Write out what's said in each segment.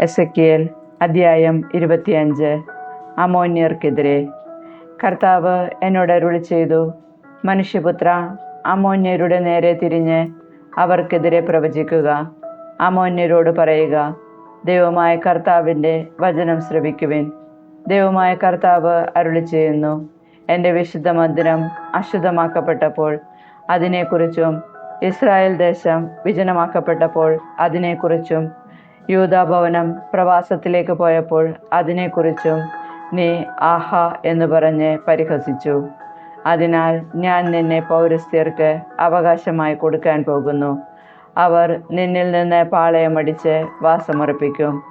എസക്കിയേൽ അധ്യായം ഇരുപത്തിയഞ്ച്. അമോന്യർക്കെതിരെ കർത്താവ് എന്നോട് അരുളി ചെയ്തു മനുഷ്യപുത്ര അമോന്യരുടെ നേരെ തിരിഞ്ഞ് അവർക്കെതിരെ പ്രവചിക്കുക. അമോന്യരോട് പറയുക ദൈവമായ കർത്താവിന്റെ വചനം ശ്രവിക്കുവിൻ. ദൈവമായ കർത്താവ് അരുളി ചെയ്യുന്നു എന്റെ വിശുദ്ധ മന്ദിരം അശുദ്ധമാക്കപ്പെട്ടപ്പോൾ അതിനെക്കുറിച്ചും ഇസ്രായേൽ ദേശം വിജനമാക്കപ്പെട്ടപ്പോൾ അതിനെക്കുറിച്ചും യൂതാഭവനം പ്രവാസത്തിലേക്ക് പോയപ്പോൾ അതിനെക്കുറിച്ചും നീ ആഹ എന്ന് പറഞ്ഞ് പരിഹസിച്ചു. അതിനാൽ ഞാൻ നിന്നെ പൗരസ്ത്യർക്ക് അവകാശമായി കൊടുക്കാൻ പോകുന്നു. അവർ നിന്നിൽ നിന്ന് പാളയമടിച്ച് വാസമുറപ്പിക്കും.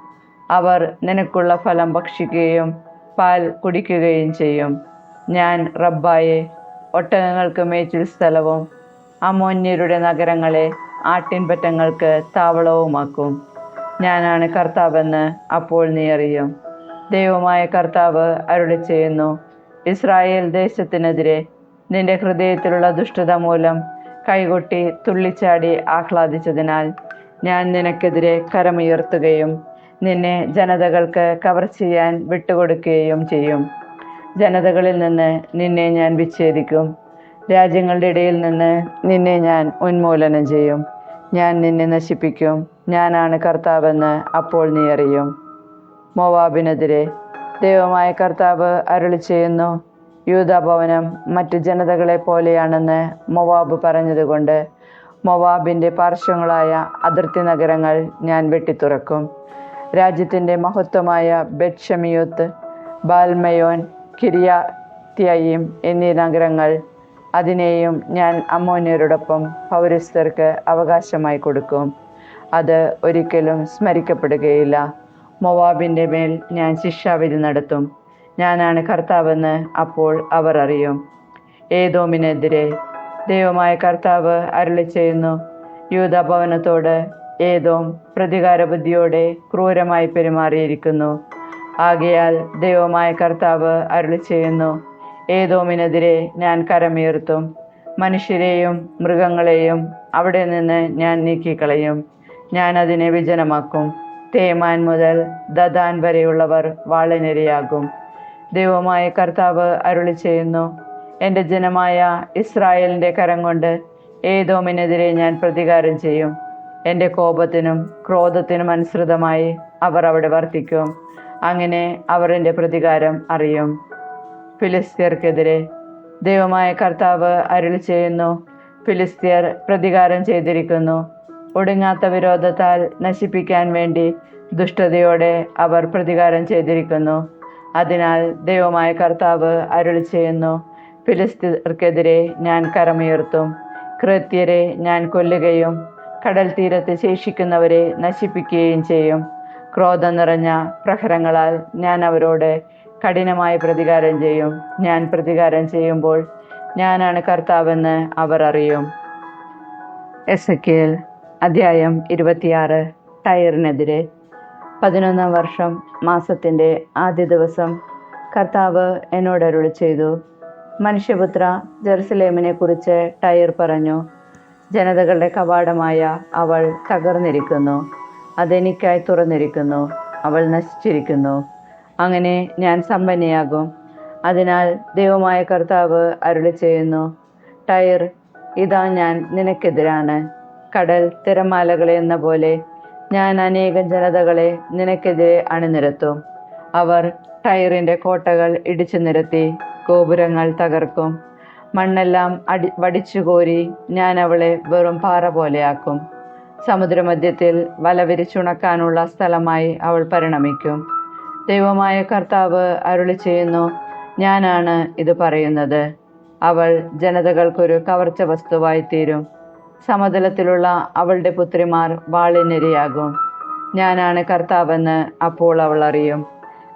അവർ നിനക്കുള്ള ഫലം ഭക്ഷിക്കുകയും പാൽ കുടിക്കുകയും ചെയ്യും. ഞാൻ റബ്ബായെ ഒട്ടകങ്ങൾക്ക് മേച്ചിൽ സ്ഥലവും അമോന്യരുടെ നഗരങ്ങളെ ആട്ടിൻപറ്റങ്ങൾക്ക് താവളവുമാക്കും. ഞാനാണ് കർത്താവെന്ന് അപ്പോൾ നീ അറിയും. ദൈവമായ കർത്താവ് അരുളി ചെയ്യുന്നു ഇസ്രായേൽ ദേശത്തിനെതിരെ നിന്റെ ഹൃദയത്തിലുള്ള ദുഷ്ടത മൂലം കൈകൊട്ടി തുള്ളിച്ചാടി ആഹ്ലാദിച്ചതിനാൽ ഞാൻ നിനക്കെതിരെ കരമുയർത്തുകയും നിന്നെ ജനതകൾക്ക് കവർ ചെയ്യാൻ വിട്ടുകൊടുക്കുകയും ചെയ്യും. ജനതകളിൽ നിന്ന് നിന്നെ ഞാൻ വിച്ഛേദിക്കും. രാജ്യങ്ങളുടെ ഇടയിൽ നിന്ന് നിന്നെ ഞാൻ ഉന്മൂലനം ചെയ്യും. ഞാൻ നിന്നെ നശിപ്പിക്കും. ഞാനാണ് കർത്താവെന്ന് അപ്പോൾ നീ അറിയും. മോവാബിനെതിരെ ദൈവമായ കർത്താവ് അരുളി ചെയ്യുന്നു. യൂതാഭവനം മറ്റു ജനതകളെ പോലെയാണെന്ന് മൊവാബ് പറഞ്ഞതുകൊണ്ട് മൊവാബിന്റെ പാർശ്വങ്ങളായ അതിർത്തി നഗരങ്ങൾ ഞാൻ വെട്ടിത്തുറക്കും. രാജ്യത്തിന്റെ മഹത്വമായ ബെറ്റ്ഷമിയൂത്ത് ബാൽമയോൻ കിരിയാത്യയും എന്നീ നഗരങ്ങൾ അതിനെയും ഞാൻ അമ്മോന്യരോടൊപ്പം പൗരസ്ഥർക്ക് അവകാശമായി കൊടുക്കും. അത് ഒരിക്കലും സ്മരിക്കപ്പെടുകയില്ല. മൊവാബിന്റെ മേൽ ഞാൻ ശിക്ഷാവിധി നടത്തും. ഞാനാണ് കർത്താവെന്ന് അപ്പോൾ അവർ അറിയും. ഏതോമിനെതിരെ ദൈവമായ കർത്താവ് അരുളി ചെയ്യുന്നു. യൂതഭവനത്തോട് ഏതോം പ്രതികാര ബുദ്ധിയോടെ ക്രൂരമായി പെരുമാറിയിരിക്കുന്നു. ആകയാൽ ദൈവമായ കർത്താവ് അരുളി ചെയ്യുന്നു. ഏതോമിനെതിരെ ഞാൻ കരമുയർത്തും മനുഷ്യരെയും മൃഗങ്ങളെയും അവിടെ നിന്ന് ഞാൻ നീക്കിക്കളയും. ഞാൻ അതിനെ വിജനമാക്കും. തേമാൻ മുതൽ ദദാൻ വരെയുള്ളവർ വാളിനിരയാകും. ദൈവമായ കർത്താവ് അരുളി ചെയ്യുന്നു എന്റെ ജനമായ ഇസ്രായേലിന്റെ കരം കൊണ്ട് ഏതോമിനെതിരെ ഞാൻ പ്രതികാരം ചെയ്യും. എന്റെ കോപത്തിനും ക്രോധത്തിനും അനുസൃതമായി അവർ അവിടെ വർത്തിക്കും. അങ്ങനെ അവർ എന്റെ പ്രതികാരം അറിയും. ഫിലിസ്തീർക്കെതിരെ. ദൈവമായ കർത്താവ് അരുളി ചെയ്യുന്നു. ഫിലിസ്തീർ പ്രതികാരം ചെയ്തിരിക്കുന്നു. ഒടുങ്ങാത്ത വിരോധത്താൽ നശിപ്പിക്കാൻ വേണ്ടി ദുഷ്ടതയോടെ അവർ പ്രതികാരം ചെയ്തിരിക്കുന്നു. അതിനാൽ ദൈവമായ കർത്താവ് അരുളി ചെയ്യുന്നു. ഫിലിസ്തീർക്കെതിരെ ഞാൻ കരമുയർത്തും. കൃത്യരെ ഞാൻ കൊല്ലുകയും കടൽ തീരത്ത് ശേഷിക്കുന്നവരെ നശിപ്പിക്കുകയും ചെയ്യും. ക്രോധം നിറഞ്ഞ പ്രഹരങ്ങളാൽ ഞാൻ അവരോട് കഠിനമായി പ്രതികാരം ചെയ്യും. ഞാൻ പ്രതികാരം ചെയ്യുമ്പോൾ ഞാനാണ് കർത്താവെന്ന് അവർ അറിയും. എസക്കിയൽ അധ്യായം ഇരുപത്തിയാറ്. ടയറിനെതിരെ. പതിനൊന്നാം വർഷം മാസത്തിന്റെ ആദ്യ ദിവസം കർത്താവ് എന്നോട് അരുളി ചെയ്തു. മനുഷ്യപുത്ര ജെറുസലേമിനെ കുറിച്ച് ടയർ പറഞ്ഞു. ജനതകളുടെ കവാടമായ അവൾ തകർന്നിരിക്കുന്നു. അതെനിക്കായി തുറന്നിരിക്കുന്നു. അവൾ നശിച്ചിരിക്കുന്നു. അങ്ങനെ ഞാൻ സമ്പന്നയാകും. അതിനാൽ ദൈവമായ കർത്താവ് അരുളി ചെയ്യുന്നു ടയർ ഇതാ ഞാൻ നിനക്കെതിരാണ്. കടൽ തിരമാലകളെ എന്ന പോലെ ഞാൻ അനേകം ജനതകളെ നിനക്കെതിരെ അണിനിരത്തും. അവർ ടയറിന്റെ കോട്ടകൾ ഇടിച്ചു നിരത്തി ഗോപുരങ്ങൾ തകർക്കും. മണ്ണെല്ലാം അടി വടിച്ചുകോരി ഞാൻ അവളെ വെറും പാറ പോലെയാക്കും സമുദ്രമധ്യത്തിൽ വല വിരിച്ചുണക്കാനുള്ള സ്ഥലമായി അവൾ പരിണമിക്കും. ദൈവമായ കർത്താവ് അരുളി ചെയ്യുന്നു ഞാനാണ് ഇത് പറയുന്നത്. അവൾ ജനതകൾക്കൊരു കവർച്ച വസ്തുവായി തീരും. സമതലത്തിലുള്ള അവളുടെ പുത്രിമാർ വാളിനിരയാകും. ഞാനാണ് കർത്താവെന്ന് അപ്പോൾ അവൾ അറിയും.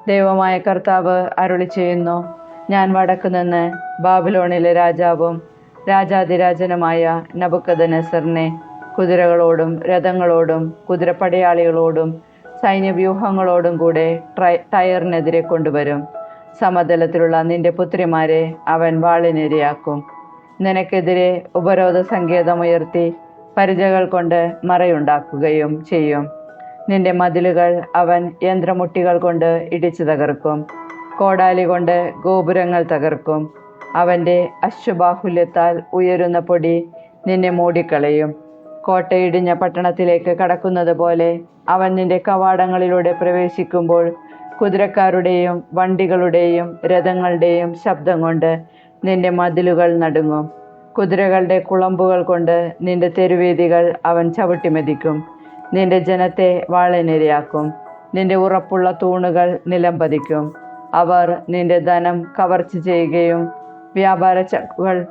ദൈവമായ കർത്താവ് അരുളി ചെയ്യുന്നു ഞാൻ വടക്കു നിന്ന് ബാബിലോണിലെ രാജാവും രാജാതിരാജനുമായ നബുക്കദനസറിനെ കുതിരകളോടും രഥങ്ങളോടും കുതിരപ്പടയാളികളോടും സൈന്യവ്യൂഹങ്ങളോടും കൂടെ ടയറിനെതിരെ കൊണ്ടുവരും. സമതലത്തിലുള്ള നിന്റെ പുത്രിമാരെ അവൻ വാളിനിരയാക്കും. നിനക്കെതിരെ ഉപരോധ സങ്കേതമുയർത്തി പരിചകൾ കൊണ്ട് മറയുണ്ടാക്കുകയും ചെയ്യും. നിന്റെ മതിലുകൾ അവൻ യന്ത്രമുട്ടികൾ കൊണ്ട് ഇടിച്ചു തകർക്കും. കോടാലി കൊണ്ട് ഗോപുരങ്ങൾ തകർക്കും. അവന്റെ അശ്വബാഹുല്യത്താൽ ഉയരുന്ന പൊടി നിന്നെ മൂടിക്കളയും. കോട്ടയിടിഞ്ഞ പട്ടണത്തിലേക്ക് കടക്കുന്നത് പോലെ അവൻ നിന്റെ കവാടങ്ങളിലൂടെ പ്രവേശിക്കുമ്പോൾ കുതിരക്കാരുടെയും വണ്ടികളുടെയും രഥങ്ങളുടെയും ശബ്ദം കൊണ്ട് നിന്റെ മതിലുകൾ നടുങ്ങും. കുതിരകളുടെ കുളമ്പുകൾ കൊണ്ട് നിന്റെ തെരുവേദികൾ അവൻ ചവിട്ടിമെതിക്കും. നിന്റെ ജനത്തെ വാളനിരയാക്കും. നിന്റെ ഉറപ്പുള്ള തൂണുകൾ നിലംപതിക്കും. അവർ നിന്റെ ധനം കവർച്ച ചെയ്യുകയും വ്യാപാര ചക്കുകൾ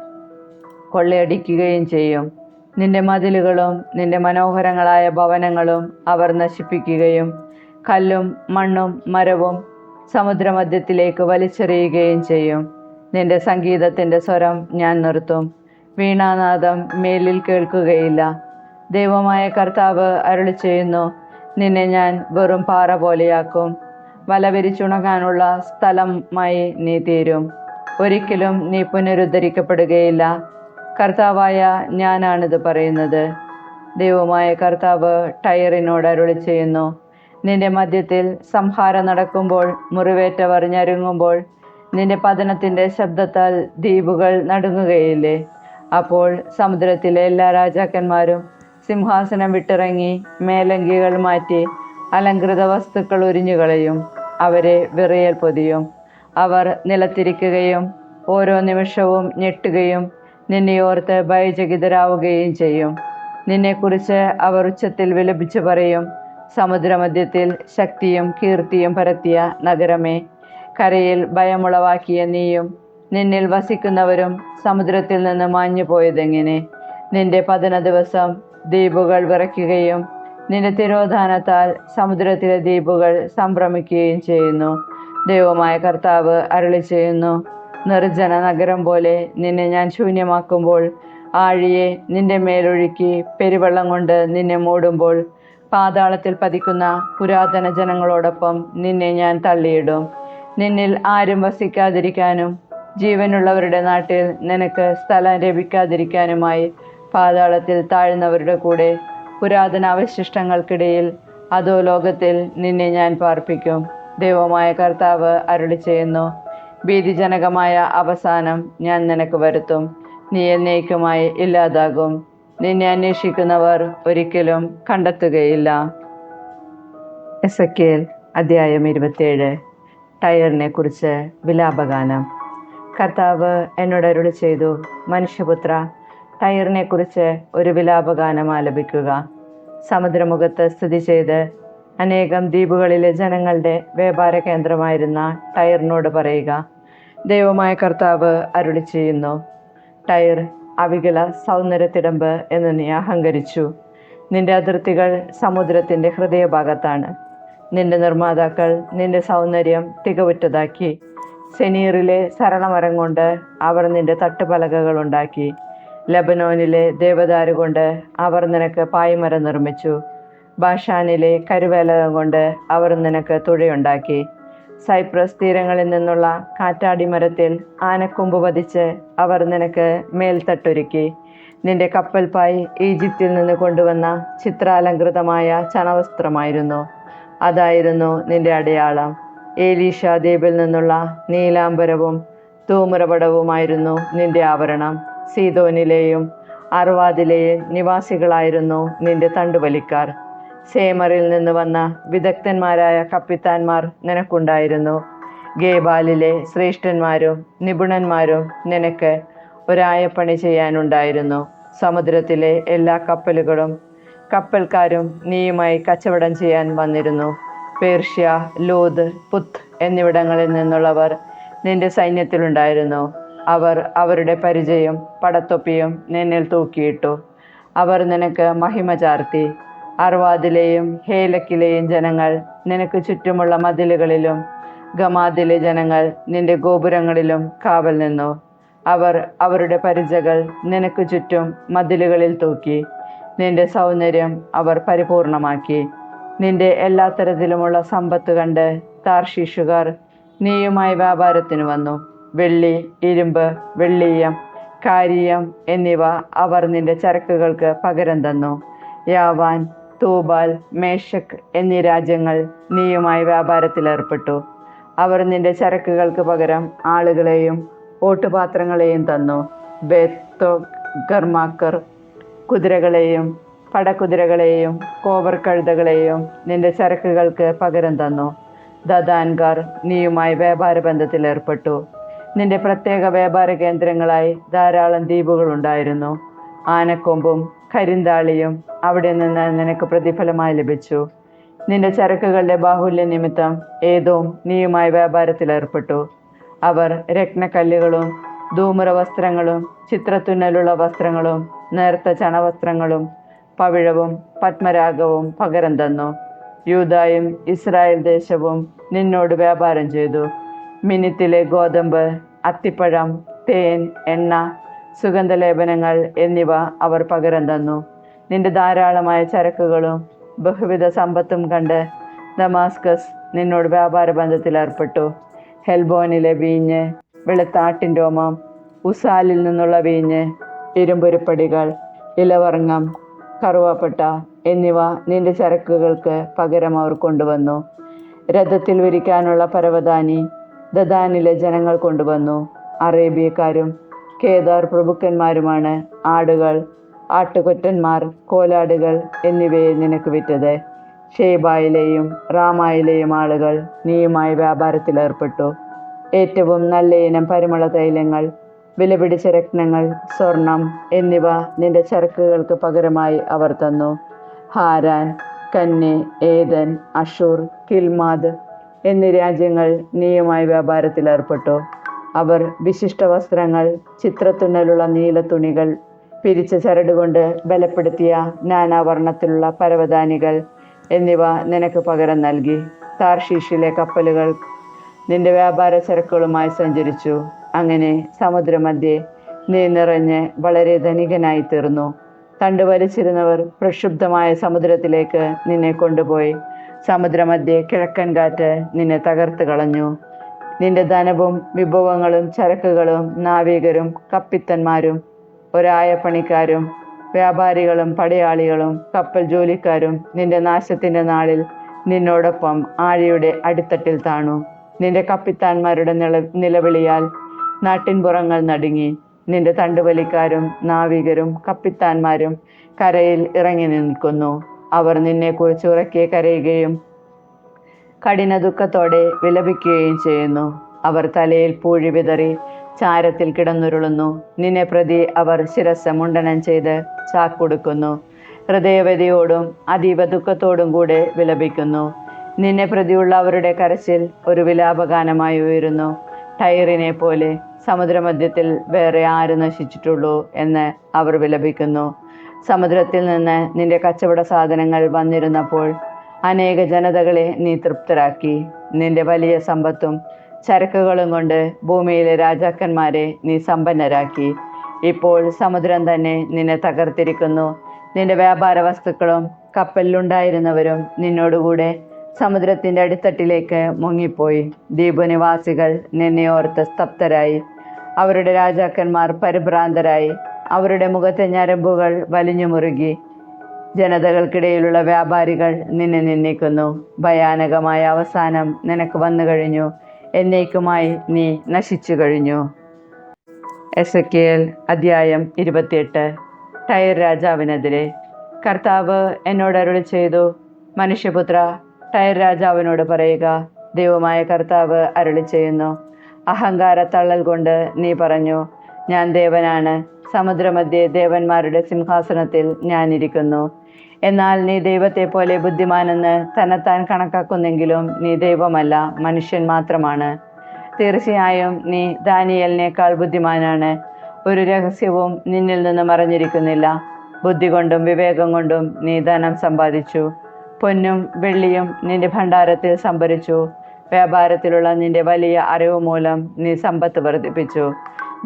കൊള്ളയടിക്കുകയും ചെയ്യും. നിന്റെ മതിലുകളും നിന്റെ മനോഹരങ്ങളായ ഭവനങ്ങളും അവർ നശിപ്പിക്കുകയും കല്ലും മണ്ണും മരവും സമുദ്രമധ്യത്തിലേക്ക് വലിച്ചെറിയുകയും ചെയ്യും. നിന്റെ സംഗീതത്തിന്റെ സ്വരം ഞാൻ നിർത്തും. വീണാനാദം മേലിൽ കേൾക്കുകയില്ല. ദൈവമായ കർത്താവ് അരുളി ചെയ്യുന്നു നിന്നെ ഞാൻ വെറും പാറ പോലെയാക്കും. വല വിരിച്ചുണങ്ങാനുള്ള സ്ഥലമായി നീ തീരും. ഒരിക്കലും നീ പുനരുദ്ധരിക്കപ്പെടുകയില്ല. കർത്താവായ ഞാനാണിത് പറയുന്നത്. ദൈവമായ കർത്താവ് ടയറിനോട് അരുളി ചെയ്യുന്നു. നിന്റെ മധ്യത്തിൽ സംഹാരം നടക്കുമ്പോൾ മുറിവേറ്റവർ ഞരുങ്ങുമ്പോൾ നിന്റെ പതനത്തിന്റെ ശബ്ദത്താൽ ദ്വീപുകൾ നടുങ്ങുകയില്ലേ? അപ്പോൾ സമുദ്രത്തിലെ എല്ലാ രാജാക്കന്മാരും സിംഹാസനം വിട്ടിറങ്ങി മേലങ്കികൾ മാറ്റി അലങ്കൃത വസ്തുക്കൾ ഉരിഞ്ഞുകളയും അവരെ വിറയൽ പൊതിയും. അവർ നിലത്തിരിക്കുകയും ഓരോ നിമിഷവും ഞെട്ടുകയും നിന്നെ ഓർത്ത് ഭയചകിതരാവുകയും ചെയ്യും. നിന്നെക്കുറിച്ച് അവർ ഉച്ചത്തിൽ വിലപിച്ചു പറയും. സമുദ്രമധ്യത്തിൽ ശക്തിയും കീർത്തിയും പരത്തിയ നഗരമേ കരയിൽ ഭയമുളവാക്കിയ നീയും നിന്നിൽ വസിക്കുന്നവരും സമുദ്രത്തിൽ നിന്ന് മാഞ്ഞു പോയതെങ്ങനെ നിന്റെ പതന ദിവസം ദ്വീപുകൾ വിറയ്ക്കുകയും നിന്റെ തിരോധാനത്താൽ സമുദ്രത്തിലെ ദ്വീപുകൾ സംഭ്രമിക്കുകയും ചെയ്യുന്നു. ദൈവമായ കർത്താവ് അരളി ചെയ്യുന്നു നിർജന നഗരം പോലെ നിന്നെ ഞാൻ ശൂന്യമാക്കുമ്പോൾ ആഴിയെ നിന്റെ മേലൊഴുക്കി പെരുവെള്ളം കൊണ്ട് നിന്നെ മൂടുമ്പോൾ പാതാളത്തിൽ പതിക്കുന്ന പുരാതന ജനങ്ങളോടൊപ്പം നിന്നെ ഞാൻ തള്ളിയിടും. നിന്നിൽ ആരും വസിക്കാതിരിക്കാനും ജീവനുള്ളവരുടെ നാട്ടിൽ നിനക്ക് സ്ഥലം ലഭിക്കാതിരിക്കാനുമായി പാതാളത്തിൽ താഴ്ന്നവരുടെ കൂടെ പുരാതന അവശിഷ്ടങ്ങൾക്കിടയിൽ അതോ ലോകത്തിൽ നിന്നെ ഞാൻ പാർപ്പിക്കും. ദൈവമായ കർത്താവ് അരുളി ചെയ്യുന്നു ഭീതിജനകമായ അവസാനം ഞാൻ നിനക്ക് വരുത്തും. നീ എന്നേക്കുമായി ഇല്ലാതാകും. നിന്നെ അന്വേഷിക്കുന്നവർ ഒരിക്കലും കണ്ടെത്തുകയില്ല. എസക്കേൽ അധ്യായം ഇരുപത്തിയേഴ്. ടയറിനെ കുറിച്ച് വിലാപഗാനം. കർത്താവ് എന്നോട് അരുളി ചെയ്തു മനുഷ്യപുത്ര ടയറിനെ കുറിച്ച് ഒരു വിലാപഗാനം ആലപിക്കുക. സമുദ്രമുഖത്ത് സ്ഥിതി ചെയ്ത് അനേകം ദ്വീപുകളിലെ ജനങ്ങളുടെ വ്യാപാര കേന്ദ്രമായിരുന്ന ടയറിനോട് പറയുക ദൈവമായ കർത്താവ് അരുളി ചെയ്യുന്നു ടയർ അവികല സൗന്ദര്യത്തിടമ്പ് എന്ന് നീ അഹങ്കരിച്ചു. നിന്റെ അതിർത്തികൾ സമുദ്രത്തിന്റെ ഹൃദയഭാഗത്താണ്. നിന്റെ നിർമ്മാതാക്കൾ നിന്റെ സൗന്ദര്യം തികവുറ്റതാക്കി. സെനീറിലെ സരളമരം കൊണ്ട് അവർ നിന്റെ തട്ടുപലകകൾ ഉണ്ടാക്കി. ലബനോനിലെ ദേവദാരു കൊണ്ട് അവർ നിനക്ക് പായ്മരം നിർമ്മിച്ചു. ബാഷാനിലെ കരുവേലകം കൊണ്ട് അവർ നിനക്ക് തുഴയുണ്ടാക്കി. സൈപ്രസ് തീരങ്ങളിൽ നിന്നുള്ള കാറ്റാടിമരത്തിൽ ആനക്കൊമ്പ് പതിച്ച് അവർ നിനക്ക് മേൽത്തട്ടൊരുക്കി. നിന്റെ കപ്പൽ പായ് ഈജിപ്തിൽ നിന്ന് കൊണ്ടുവന്ന ചിത്രാലങ്കൃതമായ ചണവസ്ത്രമായിരുന്നു. അതായിരുന്നു നിന്റെ അടയാളം. ഏലീഷ ദ്വീപിൽ നിന്നുള്ള നീലാംബരവും ധൂമ്രപടവുമായിരുന്നു നിന്റെ ആവരണം. സീതോനിലെയും അർവാദിലെയും നിവാസികളായിരുന്നു നിന്റെ തണ്ടുവലിക്കാർ. സേമറിൽ നിന്ന് വന്ന വിദഗ്ധന്മാരായ കപ്പിത്താന്മാർ നിനക്കുണ്ടായിരുന്നു. ഗേബാലിലെ ശ്രേഷ്ഠന്മാരും നിപുണന്മാരും നിനക്ക് ഒരായപ്പണി ചെയ്യാനുണ്ടായിരുന്നു. സമുദ്രത്തിലെ എല്ലാ കപ്പലുകളും കപ്പൽക്കാരും നീയുമായി കച്ചവടം ചെയ്യാൻ വന്നിരുന്നു. പേർഷ്യ ലോദ് പുത്ത് എന്നിവിടങ്ങളിൽ നിന്നുള്ളവർ നിന്റെ സൈന്യത്തിലുണ്ടായിരുന്നു. അവർ അവരുടെ പരിചയം പടത്തൊപ്പിയും നിന്നിൽ തൂക്കിയിട്ടു. അവർ നിനക്ക് മഹിമ ചാർത്തി. അർവാദിലെയും ഹേലക്കിലെയും ജനങ്ങൾ നിനക്ക് ചുറ്റുമുള്ള മതിലുകളിലും ഗമാദിലെ ജനങ്ങൾ നിന്റെ ഗോപുരങ്ങളിലും കാവൽ നിന്നു. അവർ അവരുടെ പരിചകൾ നിനക്ക് ചുറ്റും മതിലുകളിൽ തൂക്കി. നിന്റെ സൗന്ദര്യം അവർ പരിപൂർണമാക്കി. നിന്റെ എല്ലാ തരത്തിലുമുള്ള സമ്പത്ത് കണ്ട് താർഷീഷുകാർ നീയുമായി വ്യാപാരത്തിന് വന്നു. വെള്ളി ഇരുമ്പ് വെള്ളീയം കാരിയം എന്നിവ അവർ നിന്റെ ചരക്കുകൾക്ക് പകരം തന്നു. യാവാൻ തൂബാൽ മേഷക് എന്നീ രാജ്യങ്ങൾ നീയുമായി വ്യാപാരത്തിലേർപ്പെട്ടു അവർ നിന്റെ ചരക്കുകൾക്ക് പകരം ആളുകളെയും ഓട്ടുപാത്രങ്ങളെയും തന്നു. ബേത്തോ ഗർമാക്കർ കുതിരകളെയും പടക്കുതിരകളെയും കോവർ കഴുതകളെയും നിന്റെ ചരക്കുകൾക്ക് പകരം തന്നു. ദദാൻകാർ നീയുമായി വ്യാപാര ബന്ധത്തിലേർപ്പെട്ടു നിന്റെ പ്രത്യേക വ്യാപാര കേന്ദ്രങ്ങളായി ധാരാളം ദ്വീപുകളുണ്ടായിരുന്നു ആനക്കൊമ്പും കരിന്താളിയും അവിടെ നിന്ന് നിനക്ക് പ്രതിഫലമായി ലഭിച്ചു. നിന്റെ ചരക്കുകളുടെ ബാഹുല്യ നിമിത്തം ഏതോ നീയുമായി വ്യാപാരത്തിലേർപ്പെട്ടു അവർ രത്നക്കല്ലുകളും ധൂമ്ര വസ്ത്രങ്ങളും ചിത്രത്തുന്നലുള്ള വസ്ത്രങ്ങളും നേർത്ത ചണവസ്ത്രങ്ങളും പവിഴവും പത്മരാഗവും പകരം തന്നു. യൂതായും ഇസ്രായേൽ ദേശവും നിന്നോട് വ്യാപാരം ചെയ്തു. മിനിത്തിലെ ഗോതമ്പ് അത്തിപ്പഴം തേൻ എണ്ണ സുഗന്ധലേപനങ്ങൾ എന്നിവ അവർ പകരം തന്നു. നിന്റെ ധാരാളമായ ചരക്കുകളും ബഹുവിധ സമ്പത്തും കണ്ട് ദമാസ്കസ് നിന്നോട് വ്യാപാര ബന്ധത്തിൽ ബന്ധത്തിലേർപ്പെട്ടു ഹെൽബോനിലെ വീഞ്ഞ് വെളുത്താട്ടിൻ രോമം ഉസാലിൽ നിന്നുള്ള വീഞ്ഞ് ഇരുമ്പുരുപ്പടികൾ ഇലവർങ്ങം കറുവാപ്പട്ട എന്നിവ നിന്റെ ചരക്കുകൾക്ക് പകരം അവർ കൊണ്ടുവന്നു. രഥത്തിൽ വിരിക്കാനുള്ള പരവതാനി ദദാനിലെ ജനങ്ങൾ കൊണ്ടുവന്നു. അറേബ്യക്കാരും കേദാർ പ്രഭുക്കന്മാരുമാണ് ആടുകൾ ആട്ടുകൊറ്റന്മാർ കോലാടുകൾ എന്നിവയെ നിനക്ക് വിറ്റത്. ഷേബായിലെയും റാമായിലെയും ആളുകൾ നീയുമായി വ്യാപാരത്തിലേർപ്പെട്ടു ഏറ്റവും നല്ല ഇനം പരിമള തൈലങ്ങൾ വിലപിടിച്ച രത്നങ്ങൾ സ്വർണം എന്നിവ നിന്റെ ചരക്കുകൾക്ക് പകരമായി അവർ തന്നു. ഹാരാൻ കന്നി ഏതൻ അഷൂർ കിൽമാദ് എന്നീ രാജ്യങ്ങൾ നീയുമായി വ്യാപാരത്തിലേർപ്പെട്ടു അവർ വിശിഷ്ട വസ്ത്രങ്ങൾ ചിത്രത്തുന്നലുള്ള നീല തുണികൾ പിരിച്ച ചരടുകൊണ്ട് ബലപ്പെടുത്തിയ നാനാവർണത്തിലുള്ള പരവതാനികൾ എന്നിവ നിനക്ക് പകരം നൽകി. താർഷീഷിലെ കപ്പലുകൾ നിന്റെ വ്യാപാര ചരക്കുകളുമായി സഞ്ചരിച്ചു. അങ്ങനെ സമുദ്രമധ്യേ നീ നിറഞ്ഞ് വളരെ ധനികനായി തീർന്നു. തണ്ട് വലിച്ചിരുന്നവർ പ്രക്ഷുബ്ധമായ സമുദ്രത്തിലേക്ക് നിന്നെ കൊണ്ടുപോയി. സമുദ്രമധ്യേ കിഴക്കൻ കാറ്റ് നിന്നെ തകർത്ത് കളഞ്ഞു. നിന്റെ ധനവും വിഭവങ്ങളും ചരക്കുകളും നാവികരും കപ്പിത്തന്മാരും ഒരായ പണിക്കാരും വ്യാപാരികളും പടയാളികളും കപ്പൽ ജോലിക്കാരും നിന്റെ നാശത്തിന്റെ നാളിൽ നിന്നോടൊപ്പം ആഴിയുടെ അടിത്തട്ടിൽ താണു. നിന്റെ കപ്പിത്താന്മാരുടെ നില നിലവിളിയാൽ നാട്ടിൻപുറങ്ങൾ നടുങ്ങി. നിന്റെ തണ്ടുവലിക്കാരും നാവികരും കപ്പിത്താന്മാരും കരയിൽ ഇറങ്ങി നിൽക്കുന്നു. അവർ നിന്നെക്കുറിച്ച് ഉറക്കെ കരയുകയും കഠിന ദുഃഖത്തോടെ വിലപിക്കുകയും ചെയ്യുന്നു. അവർ തലയിൽ പൂഴി വിതറി ചാരത്തിൽ കിടന്നുരുളുന്നു. നിന്നെ പ്രതി അവർ ശിരസ് മുണ്ടനം ചെയ്ത് ചാക്കൊടുക്കുന്നു. ഹൃദയവതിയോടും അതീവ ദുഃഖത്തോടും കൂടെ വിലപിക്കുന്നു. നിന്നെ പ്രതിയുള്ള അവരുടെ കരച്ചിൽ ഒരു വിലാപഗാനമായി ഉയരുന്നു. ടൈറിനെ പോലെ സമുദ്രമധ്യത്തിൽ വേറെ ആര് നശിച്ചിട്ടുള്ളൂ എന്ന് അവർ വിലപിക്കുന്നു. സമുദ്രത്തിൽ നിന്ന് നിന്റെ കച്ചവട സാധനങ്ങൾ വന്നിരുന്നപ്പോൾ അനേക ജനതകളെ നീ തൃപ്തരാക്കി. നിന്റെ വലിയ സമ്പത്തും ചരക്കുകളും കൊണ്ട് ഭൂമിയിലെ രാജാക്കന്മാരെ നീ സമ്പന്നരാക്കി. ഇപ്പോൾ സമുദ്രം തന്നെ നിന്നെ തകർത്തിരിക്കുന്നു. നിന്റെ വ്യാപാര വസ്തുക്കളും കപ്പലിലുണ്ടായിരുന്നവരും നിന്നോടുകൂടെ സമുദ്രത്തിന്റെ അടിത്തട്ടിലേക്ക് മുങ്ങിപ്പോയി. ദ്വീപ് നിവാസികൾ നിന്നെ ഓർത്ത് സ്തബ്ധരായി. അവരുടെ രാജാക്കന്മാർ പരിഭ്രാന്തരായി. അവരുടെ മുഖത്തെ ഞരമ്പുകൾ വലിഞ്ഞു മുറുകി ജനതകൾക്കിടയിലുള്ള വ്യാപാരികൾ നിന്നെ നിന്ദിക്കുന്നു. ഭയാനകമായ അവസാനം നിനക്ക് വന്നു കഴിഞ്ഞു. എന്നേക്കുമായി നീ നശിച്ചു കഴിഞ്ഞു. എസക്കിയേൽ അധ്യായം ഇരുപത്തിയെട്ട്. ടയർ രാജാവിനെതിരെ. കർത്താവ് എന്നോട് അരുളി ചെയ്തു. മനുഷ്യപുത്ര ടയർ രാജാവിനോട് പറയുക. ദൈവമായ കർത്താവ് അരുളി ചെയ്യുന്നു. അഹങ്കാര തള്ളൽ കൊണ്ട് നീ പറഞ്ഞു ഞാൻ ദേവനാണ്. സമുദ്രമധ്യേ ദേവന്മാരുടെ സിംഹാസനത്തിൽ ഞാനിരിക്കുന്നു. എന്നാൽ നീ ദൈവത്തെ പോലെ ബുദ്ധിമാനെന്ന് തന്നെത്താൻ കണക്കാക്കുന്നെങ്കിലും നീ ദൈവമല്ല മനുഷ്യൻ മാത്രമാണ്. തീർച്ചയായും നീ ദാനിയലിനേക്കാൾ ബുദ്ധിമാനാണ്. ഒരു രഹസ്യവും നിന്നിൽ നിന്ന് മറഞ്ഞിരിക്കുന്നില്ല. ബുദ്ധി കൊണ്ടും വിവേകം കൊണ്ടും നീ ധനം സമ്പാദിച്ചു. പൊന്നും വെള്ളിയും നിന്റെ ഭണ്ഡാരത്തിൽ സംഭരിച്ചു. വ്യാപാരത്തിലുള്ള നിന്റെ വലിയ അറിവ് മൂലം നീ സമ്പത്ത് വർദ്ധിപ്പിച്ചു.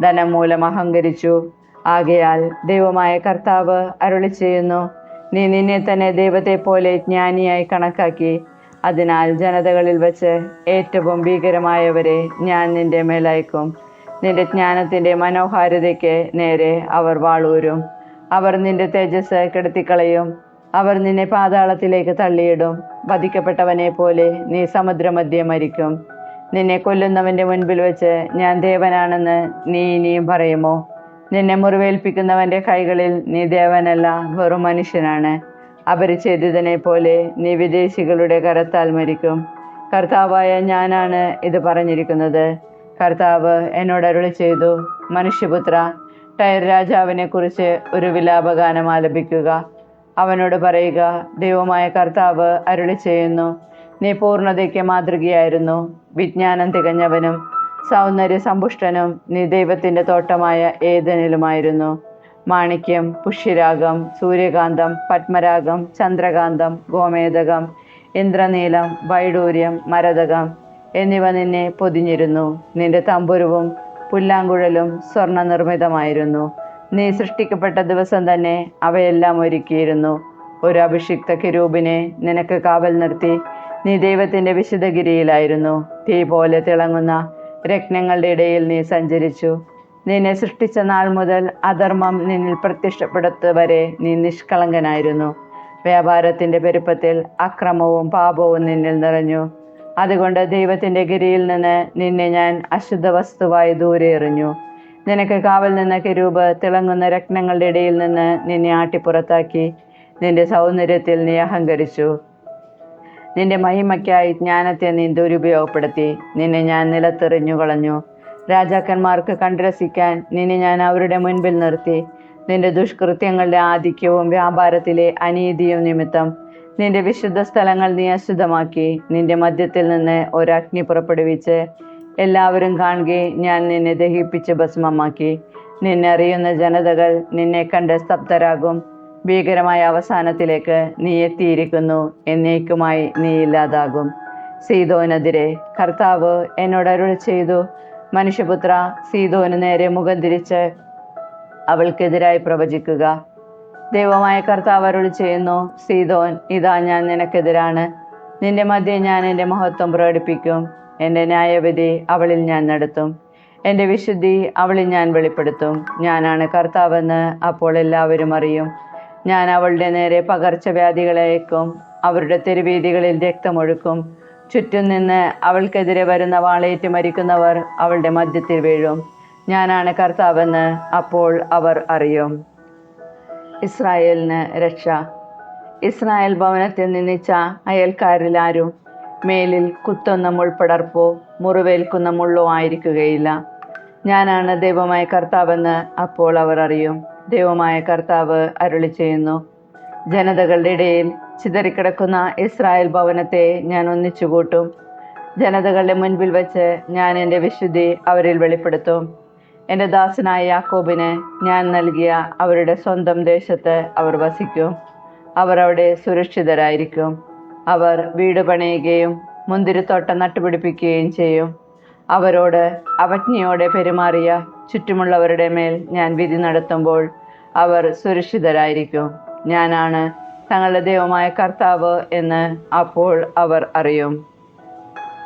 ധനം മൂലം അഹങ്കരിച്ചു. ആകയാൽ ദൈവമായ കർത്താവ് അരുളി ചെയ്യുന്നു നീ നിന്നെ തന്നെ ദൈവത്തെ പോലെ ജ്ഞാനിയായി കണക്കാക്കി. അതിനാൽ ജനതകളിൽ വച്ച് ഏറ്റവും ഭീകരമായവരെ ഞാൻ നിന്റെ മേലയക്കും. നിന്റെ ജ്ഞാനത്തിന്റെ മനോഹാരിതയ്ക്ക് നേരെ അവർ വാളൂരും. അവർ നിന്റെ തേജസ് കെടുത്തിക്കളയും. അവർ നിന്നെ പാതാളത്തിലേക്ക് തള്ളിയിടും. വധിക്കപ്പെട്ടവനെ പോലെ നീ സമുദ്രമധ്യ മരിക്കും. നിന്നെ കൊല്ലുന്നവന്റെ മുൻപിൽ വെച്ച് ഞാൻ ദേവനാണെന്ന് നീ ഇനിയും പറയുമോ? നിന്നെ മുറിവേൽപ്പിക്കുന്നവന്റെ കൈകളിൽ നീ ദേവനല്ല വെറും മനുഷ്യനാണ്. അപരിച്ഛേദിതനെ പോലെ നീ വിദേശികളുടെ കരത്താൽ മരിക്കും. കർത്താവായ ഞാനാണ് ഇത് പറഞ്ഞിരിക്കുന്നത്. കർത്താവ് എന്നോട് അരുളി ചെയ്തു മനുഷ്യപുത്ര ടയർ രാജാവിനെ കുറിച്ച് ഒരു വിലാപഗാനം ആലപിക്കുക. അവനോട് പറയുക ദൈവമായ കർത്താവ് അരുളി ചെയ്യുന്നു നീ പൂർണതയ്ക്ക് മാതൃകയായിരുന്നു വിജ്ഞാനം തികഞ്ഞവനും സൗന്ദര്യ സമ്പുഷ്ടനും നീ ദൈവത്തിന്റെ തോട്ടമായ ഏതനിലുമായിരുന്നു. മാണിക്യം പുഷ്യരാഗം സൂര്യകാന്തം പത്മരാഗം ചന്ദ്രകാന്തം ഗോമേതകം ഇന്ദ്രനീലം വൈഡൂര്യം മരതകം എന്നിവ നിന്നെ പൊതിഞ്ഞിരുന്നു. നിന്റെ തമ്പുരുവും പുല്ലാങ്കുഴലും സ്വർണ നിർമ്മിതമായിരുന്നു നീ സൃഷ്ടിക്കപ്പെട്ട ദിവസം തന്നെ അവയെല്ലാം ഒരുക്കിയിരുന്നു. ഒരു അഭിഷിക്ത കിരൂപിനെ നിനക്ക് കാവൽ നിർത്തി നീ ദൈവത്തിന്റെ വിശുദ്ധഗിരിയിലായിരുന്നു. തീ പോലെ തിളങ്ങുന്ന രത്നങ്ങളുടെ ഇടയിൽ നീ സഞ്ചരിച്ചു. നിന്നെ സൃഷ്ടിച്ച നാൾ മുതൽ അധർമ്മം നിന്നിൽ പ്രത്യക്ഷപ്പെടുത്ത വരെ നീ നിഷ്കളങ്കനായിരുന്നു. വ്യാപാരത്തിന്റെ പെരുപ്പത്തിൽ അക്രമവും പാപവും നിന്നിൽ നിറഞ്ഞു. അതുകൊണ്ട് ദൈവത്തിന്റെ ഗിരിയിൽ നിന്ന് നിന്നെ ഞാൻ അശുദ്ധ വസ്തുവായി ദൂരെ എറിഞ്ഞു. നിനക്ക് കാവൽ നിന്ന കിരൂപ് തിളങ്ങുന്ന രത്നങ്ങളുടെ ഇടയിൽ നിന്ന് നിന്നെ ആട്ടിപ്പുറത്താക്കി. നിന്റെ സൗന്ദര്യത്തിൽ നീ അഹങ്കരിച്ചു. നിന്റെ മഹിമയ്ക്കായി ജ്ഞാനത്തെ നീ ദുരുപയോഗപ്പെടുത്തി. നിന്നെ ഞാൻ നിലത്തെറിഞ്ഞു കളഞ്ഞു. രാജാക്കന്മാർക്ക് കണ്ടുരസിക്കാൻ നിന്നെ ഞാൻ അവരുടെ മുൻപിൽ നിർത്തി. നിന്റെ ദുഷ്കൃത്യങ്ങളുടെ ആധിക്യവും വ്യാപാരത്തിലെ അനീതിയും നിമിത്തം നിന്റെ വിശുദ്ധ സ്ഥലങ്ങൾ നീ അശുദ്ധമാക്കി. നിന്റെ മധ്യത്തിൽ നിന്ന് ഒരഗ്നി പുറപ്പെടുവിച്ച് എല്ലാവരും കാണുകെ ഞാൻ നിന്നെ ദഹിപ്പിച്ച് ഭസ്മമാക്കി. നിന്നെ അറിയുന്ന ജനതകൾ നിന്നെ കണ്ട് സ്തബ്ധരാകും. ഭീകരമായ അവസാനത്തിലേക്ക് നീ എത്തിയിരിക്കുന്നു. എന്നേക്കുമായി നീ ഇല്ലാതാകും. സീതോനെതിരെ കർത്താവ് എന്നോട് അരുൾ ചെയ്തു. മനുഷ്യപുത്ര സീതോന് നേരെ മുഖം തിരിച്ച് അവൾക്കെതിരായി പ്രവചിക്കുക. ദൈവമായ കർത്താവ് അരുൾ ചെയ്യുന്നു സീതോൻ ഇതാ ഞാൻ നിനക്കെതിരാണ്. നിന്റെ മധ്യേ ഞാൻ എന്റെ മഹത്വം പ്രകടിപ്പിക്കും. എന്റെ ന്യായവിധി അവളിൽ ഞാൻ നടത്തും. എന്റെ വിശുദ്ധി അവളിൽ ഞാൻ വെളിപ്പെടുത്തും. ഞാനാണ് കർത്താവെന്ന് അപ്പോൾ എല്ലാവരും അറിയും. ഞാൻ അവളുടെ നേരെ പകർച്ചവ്യാധികളേക്കും അവരുടെ തെരുവീതികളിൽ രക്തമൊഴുക്കും. ചുറ്റും നിന്ന് അവൾക്കെതിരെ വരുന്ന വാളേറ്റ് മരിക്കുന്നവർ അവളുടെ മധ്യത്തിൽ വീഴും. ഞാനാണ് കർത്താവെന്ന് അപ്പോൾ അവർ അറിയും. ഇസ്രായേലിന് രക്ഷ. ഇസ്രായേൽ ഭവനത്തിൽ നിന്നിച്ച അയൽക്കാരിൽ ആരും മേലിൽ കുത്തുന്ന മുൾപ്പടർപ്പോ മുറിവേൽക്കുന്ന മുള്ളോ ആയിരിക്കുകയില്ല. ഞാനാണ് ദൈവമായ കർത്താവെന്ന് അപ്പോൾ അവർ അറിയും. ദൈവമായ കർത്താവ് അരുളി ചെയ്യുന്നു. ജനതകളുടെ ഇടയിൽ ചിതറിക്കിടക്കുന്ന ഇസ്രായേൽ ഭവനത്തെ ഞാൻ ഒന്നിച്ചു കൂട്ടും ജനതകളുടെ മുൻപിൽ വെച്ച് ഞാൻ എന്റെ വിശുദ്ധി അവരിൽ വെളിപ്പെടുത്തും. എന്റെ ദാസനായ യാക്കോബിന് ഞാൻ നൽകിയ അവരുടെ സ്വന്തം ദേശത്ത് അവർ വസിക്കും. അവർ അവിടെ സുരക്ഷിതരായിരിക്കും. അവർ വീട് പണിയുകയും മുന്തിരിത്തോട്ടം നട്ടുപിടിപ്പിക്കുകയും ചെയ്യും. അവരോട് അവജ്ഞയോടെ പെരുമാറിയ ചുറ്റുമുള്ളവരുടെ മേൽ ഞാൻ വിധി നടത്തുമ്പോൾ അവർ സുരക്ഷിതരായിരിക്കും. ഞാനാണ് തങ്ങളുടെ ദൈവമായ കർത്താവ് എന്ന് അപ്പോൾ അവർ അറിയും.